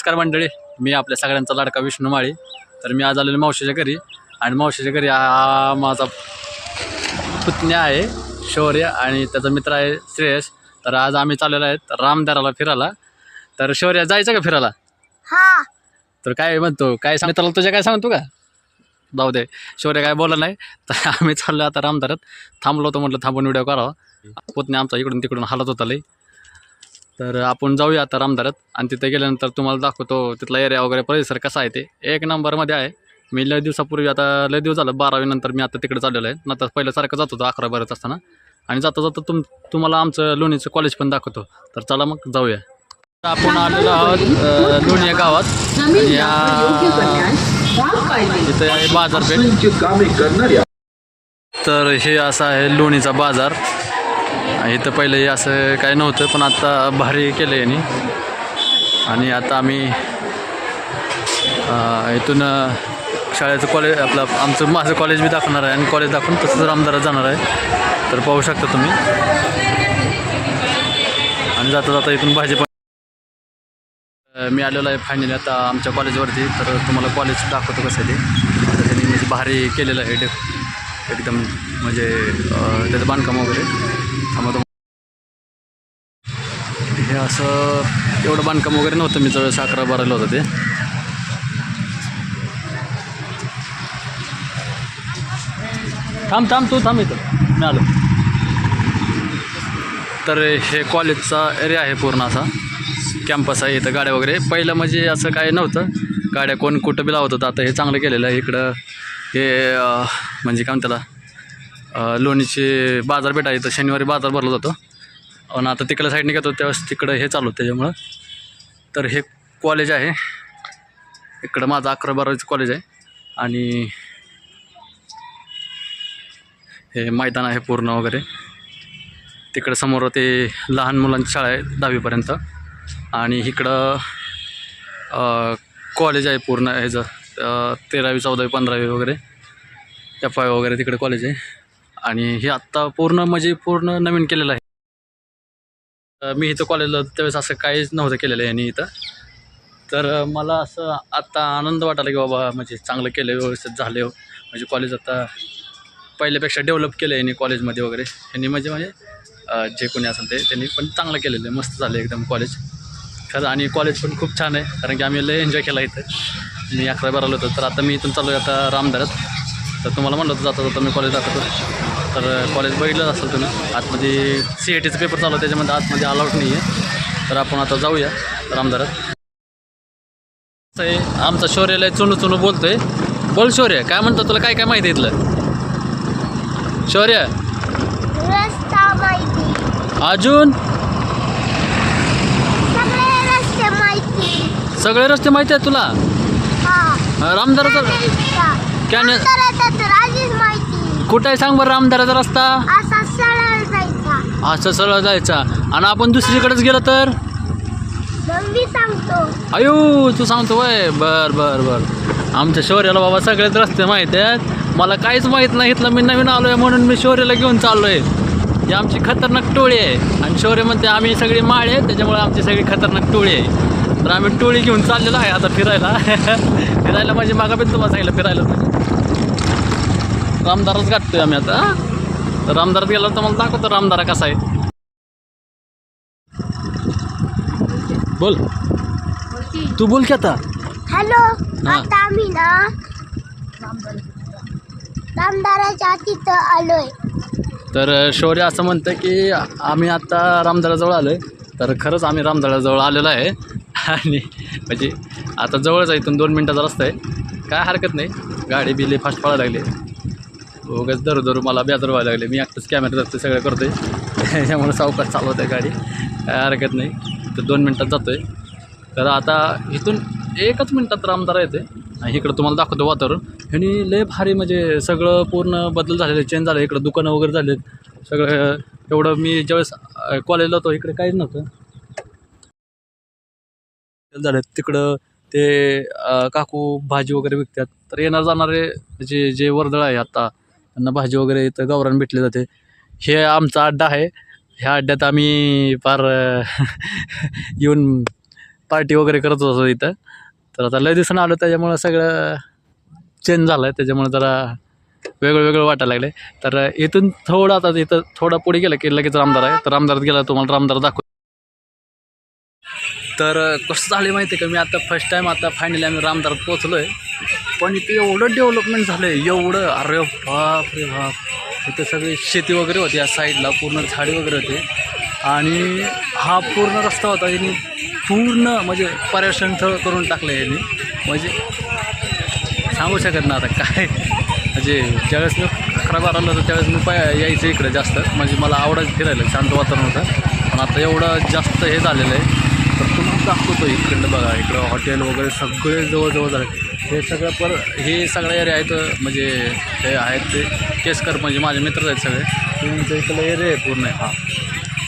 नमस्कार मंडळी. मी आपल्या सगळ्यांचा लाडका विष्णू माळी. तर मी आज आलेलो मावशीच्या घरी आणि मावशीच्या घरी हा माझा पुतण्या आहे शौर्य आणि त्याचा मित्र आहे श्रेयस. तर आज आम्ही चाललेलो आहेत रामदाराला फिरायला. तर शौर्य जायचं का फिरायला? तर काय म्हणतो काय सांग मित्राला तुझ्या काय सांगतो का? जाऊ दे शौर्य काय बोलला नाही. तर आम्ही चाललो आता रामदारात. थांबलो होतो म्हटलं थांबून व्हिडिओ करावा पुतण्या आमचा इकडून तिकडून हालत होता लई. तर आपण जाऊया आता रामदारात आणि तिथे गेल्यानंतर तुम्हाला दाखवतो तिथला एरिया वगैरे परिसर कसा आहे ते. एक नंबरमध्ये आहे. मी लय दिवसापूर्वी आता लय दिवस झालं बारावीनंतर मी आता तिकडे चाललेलो आहे. नंतर पहिल्यासारखं जात होतो अकरा बारात असताना. आणि जाता जाता तुम तुम्हाला आमचं लोणीचं कॉलेज पण दाखवतो. तर चला मग जाऊया. आपण आलेलो आहोत लोणी या गावात. या इथे आहे बाजारपेठ. तर हे असं आहे लोणीचा बाजार. इथं पहिले असं काय नव्हतं पण आता भारी केलं आहे यांनी. आणि आता आम्ही इथून शाळेचं कॉलेज आपलं आमचं माझं कॉलेज बी दाखवणार आहे आणि कॉलेज दाखवून तसंच रामदारात जाणार आहे. तर पाहू शकता तुम्ही. आणि जाता जाता इथून भाजी पण मी आलेलो आहे फायनली आता आमच्या कॉलेजवरती तर तुम्हाला कॉलेज दाखवतो कसं ते. तर त्यांनी म्हणजे भारी केलेलं आहे. डेक एकदम म्हणजे त्याचं बांधकाम वगैरे. थांबा हे असं एवढं बांधकाम वगैरे नव्हतं मी जवळ अकरा बारायला होतं ते. थांब थांब तू थांब इथं. मी आलो. तर हे कॉलेजचा एरिया आहे पूर्ण असा. कॅम्पस आहे इथं गाड्या वगैरे. पहिलं म्हणजे असं काय नव्हतं. गाड्या कोण कुठं बी लावत होतं. आता हे चांगलं केलेलं आहे. इकडं हे म्हणजे काय म्हणतात त्याला? लोणीचे बाजारपेठ आहे तर शनिवारी बाजार भरला जातो. आणि आता तिकडल्या साईडने घेतो त्यावेळेस तिकडं हे चालू होतं त्याच्यामुळं. तर हे कॉलेज आहे. इकडं माझं अकरा बारावीचं कॉलेज आहे. आणि हे मैदान आहे पूर्ण वगैरे. तिकडं समोर ते लहान मुलांची शाळा आहे दहावीपर्यंत. आणि इकडं कॉलेज आहे पूर्ण. ह्याचं तेरावी चौदावी पंधरावी वगैरे. एफ आय वगैरे तिकडे कॉलेज आहे. आणि हे आत्ता पूर्ण म्हणजे पूर्ण नवीन केलेलं आहे. मी इथं कॉलेजला त्यावेळेस असं काहीच नव्हतं केलेलं आहे यांनी इथं. तर मला असं आत्ता आनंद वाटायला की बाबा म्हणजे चांगलं केलं व्यवस्थित झाले हो. म्हणजे कॉलेज आता पहिल्यापेक्षा डेव्हलप केलं आहे यांनी कॉलेजमध्ये वगैरे. यांनी म्हणजे म्हणजे जे कोणी असेल ते त्यांनी पण चांगलं केलेलं आहे मस्त झालं एकदम कॉलेज खरं आणि कॉलेज पण खूप छान आहे कारण की आम्ही लय एन्जॉय केला इथं. मी अकरा बाराला होतो तर आता मी इथून चालू आहे आता रामदारात तर तुम्हाला म्हणलं होतं जाता जाता मी कॉलेज दाखवतो. तर कॉलेज बघितलंच असेल तुम्ही. आतमध्ये सी ए टीचं पेपर चालू आहे त्याच्यामध्ये आतमध्ये अलाउड नाही आहे तर आपण आता जाऊया रामदारात आहे, आमचा शौर्याला चुनू चुनू बोलतोय. बोल शौर्य काय म्हणतो तुला काय काय माहिती आहे इथलं? शौर्य? अजून? सगळे रस्ते माहिती. आहेत तुला? रामदाराचा कॅने कुठं आहे सांग बरं रामदाराचा रस्ता? असा सरळ जायचा. असं सरळ जायचा. आणि आपण दुसरीकडेच गेलो तर? मग मी सांगतो. अयो तू सांगतो वय. बर बर बर. आमच्या शौर्याला बाबा सगळेच रस्ते माहीत आहेत. मला काहीच माहीत नाही इथलं मी नवीन आलो आहे म्हणून मी शौर्याला घेऊन चाललो आहे ही आमची खतरनाक टोळी आहे. आणि शौर्य म्हणते आम्ही सगळी माळे आहेत त्याच्यामुळे आमची सगळी खतरनाक टोळी आहे. तर आम्ही टोळी घेऊन चाललेलो आहे आता फिरायला. फिरायला म्हणजे मागा पण तुम्हाला सांगितलं फिरायला. म्हणजे रामदारच गाठतोय आम्ही आता तर रामदारात गेला तर मला दाखवतो रामदारा कसा आहे. बोल. तू बोल की आता. हॅलो. आता आम्ही ना रामदाराच्या तिथं आलोय. तर शौर्य असं म्हणतं की आम्ही आता रामदळाजवळ आलो आहे तर खरंच आम्ही रामदळाजवळ आलेलो आहे. आणि म्हणजे आता जवळच आहे इथून दोन मिनटाचा रस्ता आहे. काय हरकत नाही. गाडी बिले फास्ट पळायला लागली. उगाच धरू धरू मला बेजार व्हायला लागले. मी एकटाच कॅमेरा धरतो सगळं करतो आहे त्याच्यामुळे सावकाश चालवत आहे गाडी. काय हरकत नाही. तर दोन मिनटात जातो आहे तर आता इथून एकच मिनटात रामदारा येते आणि इकडं तुम्हाला दाखवतो वातावरण. ह्यानी लय भारी म्हणजे सगळं पूर्ण बदल झालेलं चेंज झालं. इकडं दुकानं वगैरे झालेत. सगळं एवढं मी ज्यावेळेस कॉलेजला होतो इकडे काहीच नव्हतं. झालं तिकडं ते काकू भाजी वगैरे विकतात. तर येणार जाणारे जे जे वर्दळ आहे आता त्यांना भाजी वगैरे इथं गावरान भेटले जाते. हे आमचा अड्डा आहे. ह्या अड्ड्यात आम्ही फार येऊन पार्टी वगैरे करत होतो इथं. तर आता लय दिसून आलो त्याच्यामुळं सगळं चेंज झालं आहे त्याच्यामुळं जरा वेगळं वेगळं वाटायला लागले तर इथून थोडं आता इथं थोडा पुढे गेलं की लगेच रामदार आहे. तर रामदारात गेला तुम्हाला रामदार दाखव तर कसं झालं माहिती आहे का? मी आता फर्स्ट टाईम आता फायनली आम्ही रामदारात पोचलो आहे पण इथे एवढं डेव्हलपमेंट झालं आहे एवढं. अरे बाप रे बाप. इथं सगळी शेती वगैरे होती या साईडला पूर्ण झाडे वगैरे होते. आणि हा पूर्ण रस्ता होता यांनी पूर्ण म्हणजे पर्यटन स्थळ करून टाकलं यांनी. म्हणजे सांगू शकत ना आता काय. म्हणजे ज्यावेळेस मी अकरा बाराला तर त्यावेळेस मी पाय यायचं इकडे जास्त. म्हणजे मला आवडायचं फिरायला शांत वातावरण होतं. पण आता एवढं जास्त हे झालेलं आहे. तर तुम्हाला दाखवतो इकडलं बघा इकडं हॉटेल वगैरे सगळे जवळजवळ झाले. हे सगळं पर हे सगळे एरिया आहेत म्हणजे हे आहेत ते केसकर म्हणजे माझे मित्रच आहेत सगळे. त्यांचं इकडलं एरिया आहे पूर्ण? हा.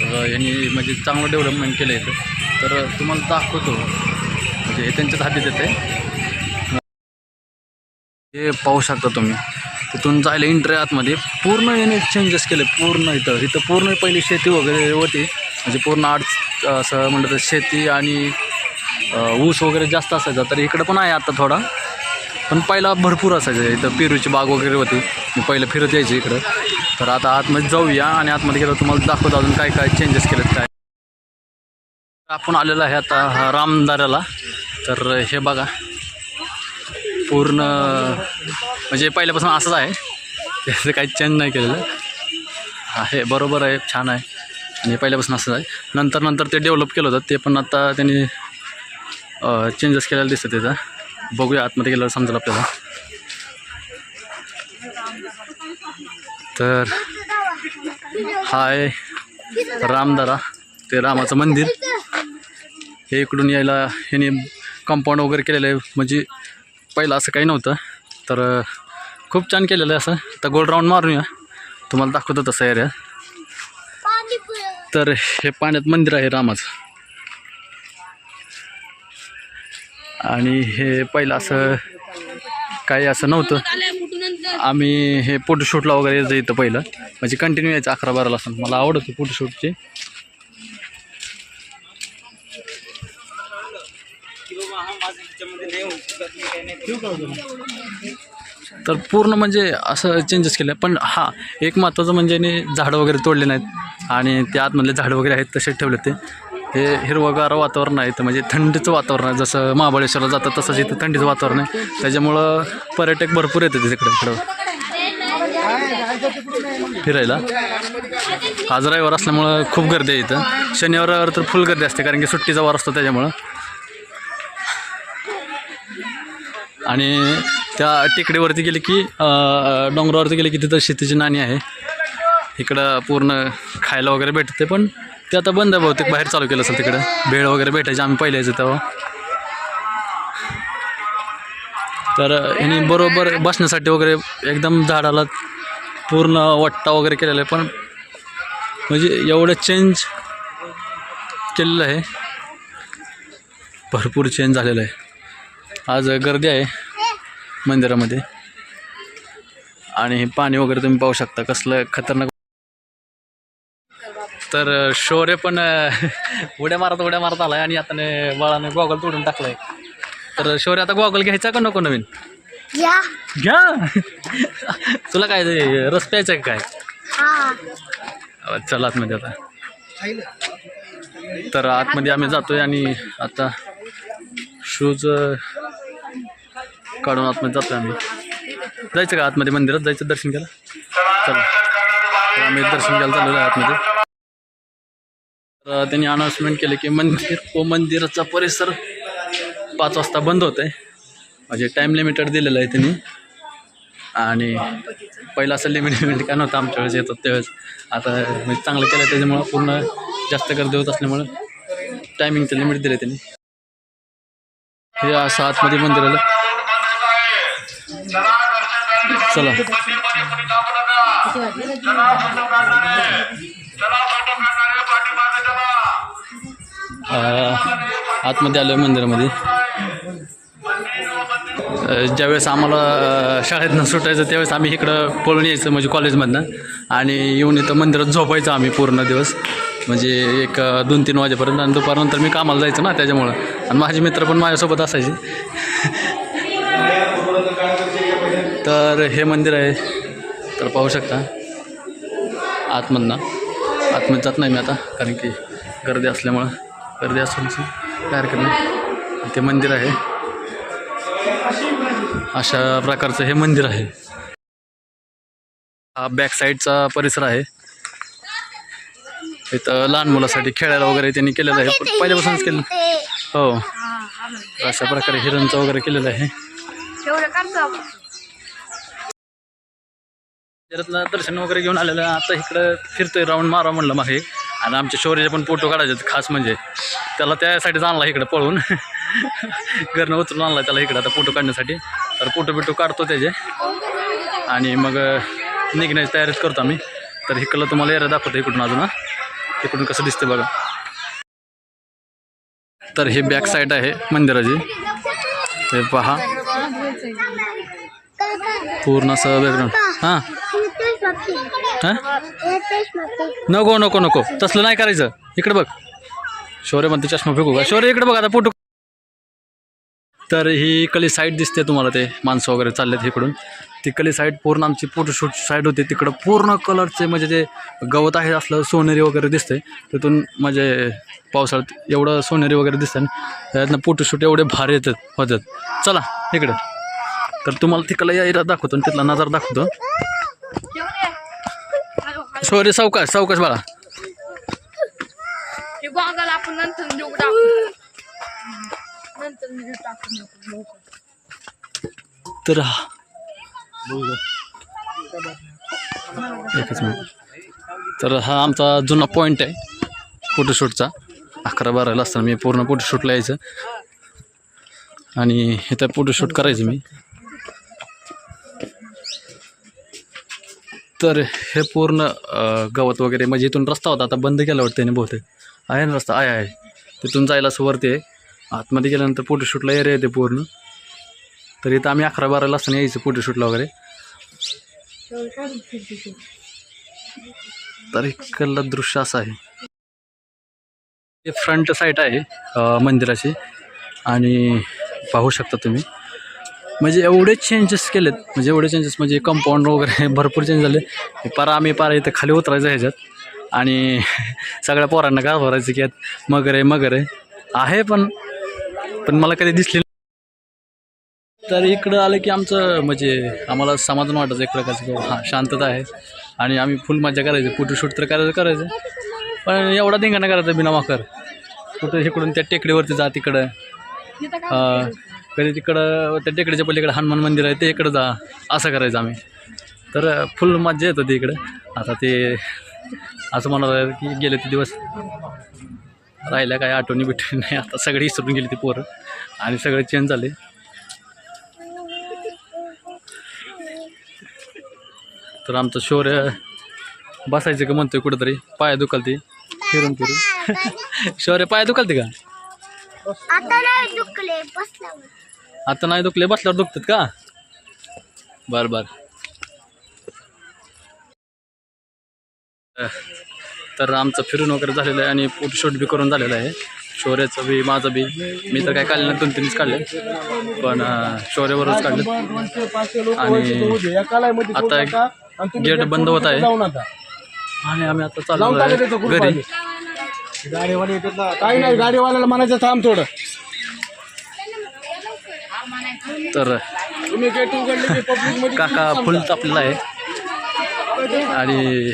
तर यांनी म्हणजे चांगलं डेव्हलपमेंट केलं आहे इथं. तर तुम्हाला दाखवतो. म्हणजे हे त्यांच्याच हातीत येते हे पाहू शकता तुम्ही. तिथून जायला एंट्री आतमध्ये पूर्ण याने चेंजेस केले पूर्ण इथं. इथं पूर्ण पहिली शेती वगैरे होती. म्हणजे पूर्ण आड असं म्हणलं तर शेती आणि ऊस वगैरे जास्त असायचा. तर इकडं पण आहे आता थोडा. पण पहिला भरपूर असायचं. इथं पेरूची बाग वगैरे होती. मी पहिलं फिरत यायची इकडं. तर आता आतमध्ये जाऊया आणि आतमध्ये गेलो तुम्हाला दाखवतो अजून काय काय चेंजेस केलेत काय. आपण आलेलो आहे आता हा रामदाऱ्याला. तर हे बघा. पूर्ण म्हणजे पहिल्यापासून असंच आहे. त्याचं काही चेंज नाही केलेलं. आहे बरोबर आहे छान आहे. आणि पहिल्यापासून असंच आहे. नंतर नंतर ते डेव्हलप केलं होतं. ते पण आता त्यांनी चेंजेस केलेलं दिसतं त्याचा बघूया आतमध्ये गेल्यावर समजेल आपल्याला. तर हाय रामदारा ते रामाचं मंदिर. हे इकडून यायला ह्याने कंपाऊंड वगैरे केलेलं आहे. म्हणजे पहिलं असं काही नव्हतं. तर खूप छान केलेलं आहे असं. तर गोल राऊंड मारूया. तुम्हाला दाखवतो तसं एरिया तर हे पाण्यात मंदिर आहे रामाचं. आणि हे पहिलं असं काही असं नव्हतं. आम्ही हे फोटोशूटला वगैरे यायचं इथं पहिलं. म्हणजे कंटिन्यू यायचं अकरा बाराला असं मला आवडत होती फोटोशूटची. तर पूर्ण म्हणजे असं चेंजेस केलं. पण हा एक महत्त्वाचं म्हणजे झाडं वगैरे तोडले नाहीत. आणि त्या आतमधले झाडं वगैरे आहेत तसेच ठेवले ते. हे हिरवंगार वातावरण आहे तर म्हणजे थंडीचं वातावरण आहे. जसं महाबळेश्वरला जातं तसंच इथं थंडीचं वातावरण आहे. त्याच्यामुळं पर्यटक भरपूर येतात तिकडे इकडं. फिरायला. आज रविवार असल्यामुळं खूप गर्दी आहे इथं. शनिवार रविवार तर फुल गर्दी असते कारण की सुट्टीचा वार असतो त्याच्यामुळं. आणि त्या टेकडीवरती गेले की डोंगरावरती गेले की तिथं शेतीची नाणी आहे. इकडं पूर्ण खायला वगैरे भेटते पण ते आता बंद आहे बहुतेक बाहेर चालू केलं असेल तिकडं. भेळ वगैरे भेटायची आम्ही पहिले यायचो तेव्हा. तर ह्याने बरोबर बसण्यासाठी वगैरे एकदम झाडाला पूर्ण वट्टा वगैरे केलेला आहे पण म्हणजे एवढं चेंज केलेलं आहे. भरपूर चेंज झालेलं आहे. आज गर्दी आहे मंदिरामध्ये. आणि पाणी वगैरे तुम्ही पाहू शकता कसलं खतरनाक तर शौर्य पण उड्या मारत उड्या मारत आलाय आणि आता बाळाने गॉगल तोडून टाकलाय. तर शौर्य आता गॉगल घ्यायचा का नको नवीन? या. घ्या. तुला काय ते रस प्यायचा का काय? हा. अं, चल आतमध्ये आता. तर आतमध्ये आम्ही जातोय आणि आता शूज काढून आतमध्ये जातोय आम्ही. जायचं का आतमध्ये मंदिरात? जायचं दर्शन घ्यायला? चला. तर आम्ही दर्शन घ्यायला चाललेलो आहे आतमध्ये. त्यांनी अनाऊन्समेंट केलं की मंदिर व मंदिराचा परिसर पाच वाजता बंद होत आहे म्हणजे टाईम लिमिटेड दिलेलं आहे त्यांनी. आणि पहिला असं लिमिट लिमिट काय नव्हतं आमच्या वेळेस येतात त्यावेळेस. आता म्हणजे चांगलं केलं त्याच्यामुळं पूर्ण जास्त गर्दी होत असल्यामुळं टायमिंगचं लिमिट दिलं त्यांनी. हे असं आतमध्ये मंदिराला चला. आतमध्ये आलो आहे मंदिरामध्ये ज्यावेळेस आम्हाला शाळेतनं सुटायचं त्यावेळेस आम्ही इकडं पळून यायचं म्हणजे कॉलेजमधनं. आणि येऊन इथं मंदिरात झोपायचं आम्ही पूर्ण दिवस. म्हणजे एक दोन तीन वाजेपर्यंत आणि दुपारनंतर मी कामाला जायचं ना त्याच्यामुळं. आणि माझे मित्र पण माझ्यासोबत असायचे. तर हे मंदिर आहे. तर पाहू शकता. आतमधनं. आतमध्ये जात नाही मी आता कारण की गर्दी असल्यामुळं. गर्दी काय हरकत नाही ते मंदिर आहे. अशा प्रकारचं हे मंदिर आहे. हा बॅक साईडचा परिसर आहे. इथं लहान मुलासाठी खेळायला वगैरे त्यांनी केलेलं आहे. पण पहिल्यापासूनच केलं. हो. अशा प्रकारे हिरणचं वगैरे केलेलं आहे. मंदिरातनं दर्शन वगैरे घेऊन आलेलं आता इकडं फिरतोय राऊंड मारा म्हणलं मागे. आणि आमच्या शौर्याचे पण फोटो काढायचे आहेत खास म्हणजे. त्याला त्यासाठीच आणला इकडं पळून. घरनं उचलून आणला त्याला इकडं आता फोटो काढण्यासाठी. तर फोटो बिटो काढतो त्याचे. आणि मग निघण्याची तयारीच करतो आम्ही. तर इकडलं तुम्हाला एरिया दाखवतो इकडून अजून इकडून कसं दिसतं बघा. तर हे बॅक साईड आहे मंदिराची. हे पहा. पूर्ण असं बॅकग्राऊंड हां. हां? नको नको नको. तसलं नाही करायचं. इकडे बघ. शौर्य म्हणते चष्मा फेकू का? शौर्य इकडे बघ आता फोटो. तर ही कली साईड दिसते तुम्हाला ते. माणसं वगैरे चाललेत इकडून. ती कली साईड पूर्ण आमची फोटोशूट साईड होती. तिकडं पूर्ण कलरचे म्हणजे ते गवत आहे असलं सोनेरी वगैरे दिसते तिथून म्हणजे पावसाळ्यात एवढं सोनेरी वगैरे दिसतं त्यातनं फोटोशूट एवढे भारी येतात होतात. चला इकडं. तर तुम्हाला तिकडला या एरिया दाखवतो आणि तिथला नजारा दाखवतो. शौर्य सावकाश सावकाश बाळा. गोंगाला आपण नंतर देऊ टाकू. नंतर देऊ टाकू तर एकच मिनिट. तर हा आमचा जुना पॉईंट आहे फोटोशूटचा. अकरा बाराला असताना मी पूर्ण फोटोशूटला यायचं. आणि इथं फोटोशूट करायचं मी. तर हे पूर्ण गवत वगैरे म्हणजे इथून रस्ता होता आता बंद केला वाटतं त्याने बहुतेक. आहे ना रस्ता? आहे आहे. तिथून जायला असं वरती आहे. आतमध्ये गेल्यानंतर फोटोशूटला एरिया येते पूर्ण. तर इथं आम्ही अकरा बाराला असताना यायचं फोटोशूटला वगैरे. तर इकडलं दृश्य असं आहे. हे फ्रंट साईट आहे मंदिराची. आणि पाहू शकता तुम्ही. म्हणजे एवढे चेंजेस केलेत. म्हणजे एवढे चेंजेस म्हणजे कंपाऊंड वगैरे भरपूर चेंज झाले. पारा आम्ही पारा इथं खाली उतरायचं ह्याच्यात. आणि सगळ्या पोरांना काय भरायचं की यात मगर आहे मगर. आहे आहे पण पण मला कधी दिसली नाही. तर इकडं आलं की आमचं म्हणजे आम्हाला समाधान वाटायचं एक प्रकारचं की हां शांतता आहे. आणि आम्ही फुल मजा करायची. फोटोशूट तर करायचं करायचं. पण एवढा धिंगाणा करायचा बिना वाकर कुठं इकडून त्या टेकडीवरती जा तिकडं. कधी तिकडं त्या टेकडीच्या पलीकडे हनुमान मंदिर आहे ते इकडं जा असं करायचं आम्ही. तर फुल मज्जा येत होती इकडं. आता ते असं म्हणत की गेले ते दिवस. राहिल्या काय आठवणी बिठवणी नाही आता सगळे विसरून गेली ती पोरं. आणि सगळे चेंज झाले. तर आमचं शौर्य बसायचं का म्हणतोय कुठंतरी पाय दुखालते. फिरून फिरून. शौर्य पाय दुखालते का? आता नाही दुखले बसल्यावर आता नाही दुखले बसल्यावर दुखतात का? बर बर. तर आमचं फिरून वगैरे झालेलं आहे आणि फोटोशूट बी करून झालेलं आहे. शौर्याचं बी माझं बी. मी तर काय काढलं नाही दोन तीनच काढले. पण शौर्यावरच काढले. आणि आता गेट बंद होत आहे. आणि आम्ही आता आहे घरी. गाडीवाले येतात ना. काही नाही गाडीवाल्याला म्हणायचं थांब थोडं. तर काका फुल तापलेला आहे. आणि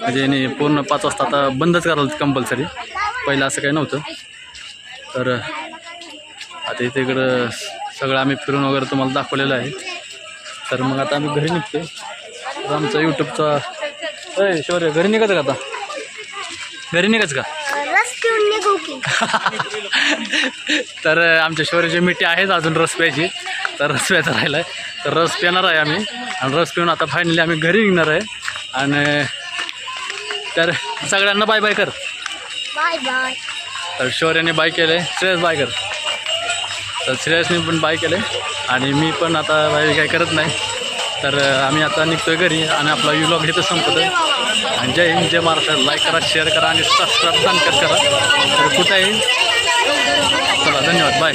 म्हणजे याने पूर्ण पाच वाजता आता बंदच करायला कंपल्सरी पहिलं असं काही नव्हतं. तर आता इथे इकडं सगळं आम्ही फिरून वगैरे तुम्हाला दाखवलेलं आहे. तर मग आता आम्ही घरी निघतो तर आमचा यूट्यूबचा शौर्य घरी निघायचं का आता? घरी निघायचं की? तर आमच्या शौर्याची मिठी आहेच अजून रस प्यायची. तर रस प्यायचा राहिला आहे तर रस पिणार आहे आम्ही. आणि रस पिऊन आता फायनली आम्ही घरी निघणार आहे. आणि तर सगळ्यांना बाय बाय कर. बाय बाय तर शौर्याने बाय केलं. आहे श्रेयस बाय कर. तर श्रेयसने पण बाय केलं. आणि मी पण आता बाय काही करत नाही. तर आम्ही आता निघतोय घरी आणि आपला युलॉग इथं संपतोय. आणि जय हिंद जय महाराष्ट्र. लाईक करा शेअर करा आणि सबस्क्राईब करा. तर कुठं येईल चला धन्यवाद. बाय